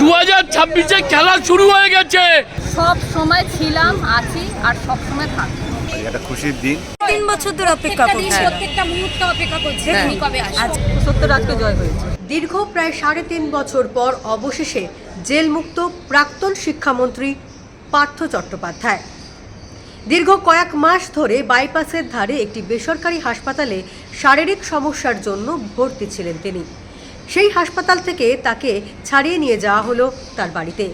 দু হাজার ছাব্বিশে খেলা শুরু হয়ে গেছে। সব সময় ছিলাম আছি আর সব সময় থাকব। আজকে একটা খুশির দিন। তিন বছর ধরে অপেক্ষা করছি প্রত্যেকটা মুহূর্তে অপেক্ষা করছি তুমি কবে আসবে? সত্তর আজকে জয় হয়েছে। দীর্ঘ প্রায় সাড়ে তিন বছর পর অবশেষে জেলমুক্ত প্রাক্তন শিক্ষামন্ত্রী পার্থ চট্টোপাধ্যায়। দীর্ঘ কয়েক মাস ধরে বাইপাসের ধারে একটি বেসরকারি হাসপাতালে শারীরিক সমস্যার জন্য ভর্তি ছিলেন তিনি। সেই হাসপাতাল থেকে তাকে ছাড়িয়ে নিয়ে যাওয়া হলো তার বাড়িতে।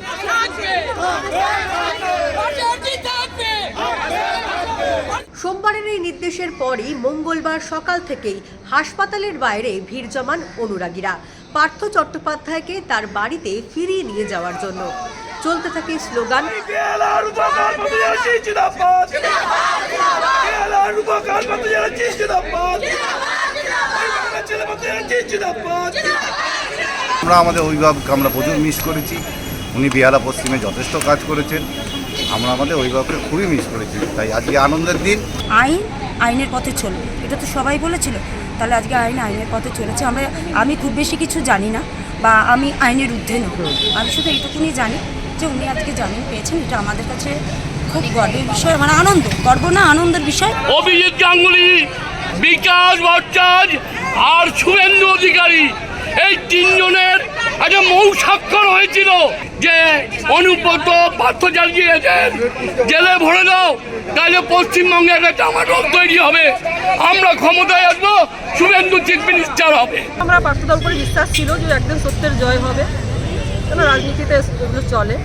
সোমবারের এই নির্দেশের পরই মঙ্গলবার সকাল থেকেই হাসপাতালের বাইরে ভিড় জমান অনুরাগীরা। পার্থ চট্টোপাধ্যায়কে তার বাড়িতে ফিরিয়ে নিয়ে যাওয়ার জন্য। চলতে থাকে স্লোগান। আমরা আমাদের অভিভাবককে আমরা প্রচুর মিস করেছি। উনি বিহারা পশ্চিমে যথেষ্ট কাজ করেছেন। আমরা আমাদের অভিভাবককে খুবই মিস করেছি। তাই আজকে আনন্দের দিন। আইন আইনের পথে চলবে এটা তো সবাই বলেছিল। তাহলে আজকে আইন আইনের পথে চলেছে। আমরা আমি খুব বেশি কিছু জানি না বা আমি আইনের ঊর্ধ্বে নই। আমি শুধু এইটুকুনি জানি যে উনি আজকে জামিন পেয়েছেন এটা আমাদের কাছে খুব গর্বের বিষয় মানে আনন্দ গর্ব না আনন্দের বিষয়। অভিজিৎ গাঙ্গুলি বিকাশ ভট্টাচার্য আর শুভেন্দু অধিকারী এই তিনজনের একটা মৌ স্বাক্ষর হয়েছিল যে অনুব্রত পার্থ চালিয়েছেন জেলে ভরে দাও তাহলে পশ্চিমবঙ্গে একটা টামাটোল তৈরি হবে। আমরা ক্ষমতায় আসব শুভেন্দু চিফ মিনিস্টার হবে। আমরা পার্থতার উপরে বিশ্বাস ছিল যে একদিন সত্যের জয় হবে। কেন রাজনীতিতে এগুলো চলে।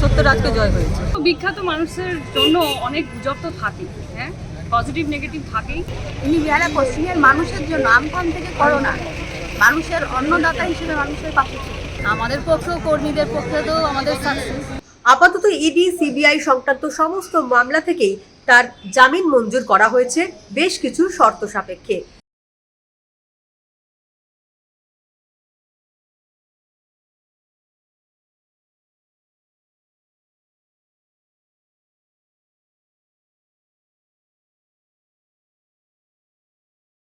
সত্যের আজকে জয় হয়েছে। বিখ্যাত মানুষের জন্য অনেক গুজব তো থাকে হ্যাঁ? পজিটিভ নেগেটিভ থাকেই। উনি বিহারা পশ্চিমের মানুষের জন্য আমফান থেকে করোনা মানুষের অন্নদাতা হিসেবে মানুষের পাশে আমাদের পক্ষেও কর্মীদের পক্ষে তো আমাদের সাকসেস আপাতত ইডি সিবিআই সংক্রান্ত সমস্ত মামলা থেকেই তার জামিন মঞ্জুর করা হয়েছে বেশ কিছু শর্ত সাপেক্ষে।